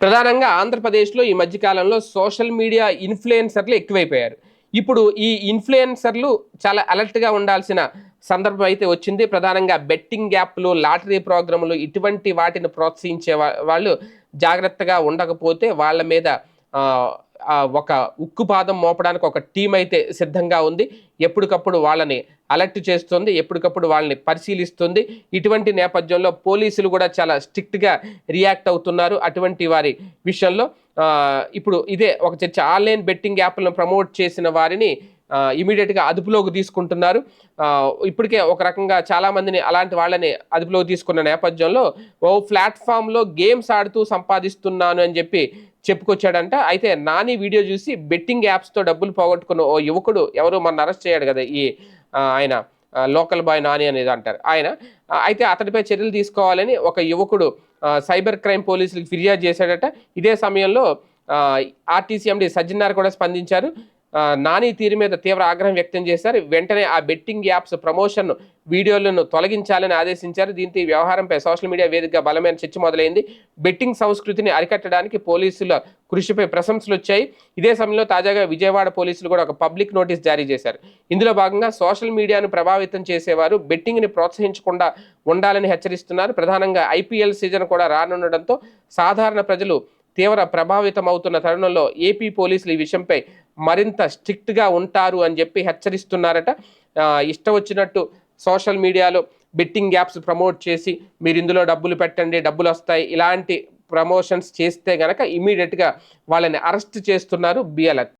ప్రధానంగా ఆంధ్రప్రదేశ్లో ఈ మధ్యకాలంలో సోషల్ మీడియా ఇన్ఫ్లుయెన్సర్లు ఎక్కువైపోయారు. ఇప్పుడు ఈ ఇన్ఫ్లుయెన్సర్లు చాలా అలర్ట్గా ఉండాల్సిన సందర్భం అయితే వచ్చింది. ప్రధానంగా బెట్టింగ్ యాప్లు లాటరీ ప్రోగ్రాములు ఇటువంటి వాటిని ప్రోత్సహించే వాళ్ళు జాగ్రత్తగా ఉండకపోతే వాళ్ళ మీద ఒక ఉక్కు పాదం మోపడానికి ఒక టీం అయితే సిద్ధంగా ఉంది. ఎప్పటికప్పుడు వాళ్ళని అలర్ట్ చేస్తుంది ఎప్పటికప్పుడు వాళ్ళని పరిశీలిస్తుంది. ఇటువంటి నేపథ్యంలో పోలీసులు కూడా చాలా స్ట్రిక్ట్గా రియాక్ట్ అవుతున్నారు అటువంటి వారి విషయంలో. ఇప్పుడు ఇదే ఒక చర్చ. ఆన్లైన్ బెట్టింగ్ యాప్లను ప్రమోట్ చేసిన వారిని ఇమీడియట్గా అదుపులోకి తీసుకుంటున్నారు. ఇప్పటికే ఒక రకంగా చాలామందిని అలాంటి వాళ్ళని అదుపులోకి తీసుకున్న నేపథ్యంలో ఓ ప్లాట్ఫామ్లో గేమ్స్ ఆడుతూ సంపాదిస్తున్నాను అని చెప్పి చెప్పుకొచ్చాడంట. అయితే నాని వీడియో చూసి బెట్టింగ్ యాప్స్తో డబ్బులు పోగొట్టుకున్న ఓ యువకుడు ఎవరు మన అరెస్ట్ చేయడు కదా ఈ ఆయన లోకల్ బాయ్ నాని అనేది అంటారు. ఆయన అయితే అతడిపై చర్యలు తీసుకోవాలని ఒక యువకుడు సైబర్ క్రైమ్ పోలీసులకు ఫిర్యాదు చేశాడట. ఇదే సమయంలో ఆర్టీసీ ఎండి సజ్జనార్ కూడా స్పందించారు. నాని తీరు మీద తీవ్ర ఆగ్రహం వ్యక్తం చేశారు. వెంటనే ఆ బెట్టింగ్ యాప్స్ ప్రమోషన్ వీడియోలను తొలగించాలని ఆదేశించారు. దీంతో ఈ వ్యవహారంపై సోషల్ మీడియా వేదికగా బలమైన చర్చ మొదలైంది. బెట్టింగ్ సంస్కృతిని అరికట్టడానికి పోలీసుల కృషిపై ప్రశంసలు వచ్చాయి. ఇదే సమయంలో తాజాగా విజయవాడ పోలీసులు కూడా ఒక పబ్లిక్ నోటీస్ జారీ చేశారు. ఇందులో భాగంగా సోషల్ మీడియాను ప్రభావితం చేసేవారు బెట్టింగ్ని ప్రోత్సహించకుండా ఉండాలని హెచ్చరిస్తున్నారు. ప్రధానంగా ఐపీఎల్ సీజన్ కూడా రానుండడంతో సాధారణ ప్రజలు తీవ్ర ప్రభావితం అవుతున్న తరుణంలో ఏపీ పోలీసులు ఈ విషయంపై మరింత స్ట్రిక్ట్గా ఉంటారు అని చెప్పి హెచ్చరిస్తున్నారట. ఇష్టం వచ్చినట్టు సోషల్ మీడియాలో బెట్టింగ్ యాప్స్ ప్రమోట్ చేసి మీరు ఇందులో డబ్బులు పెట్టండి డబ్బులు వస్తాయి ఇలాంటి ప్రమోషన్స్ చేస్తే గనక ఇమీడియట్గా వాళ్ళని అరెస్ట్ చేస్తున్నారు బిఎల్ఎత్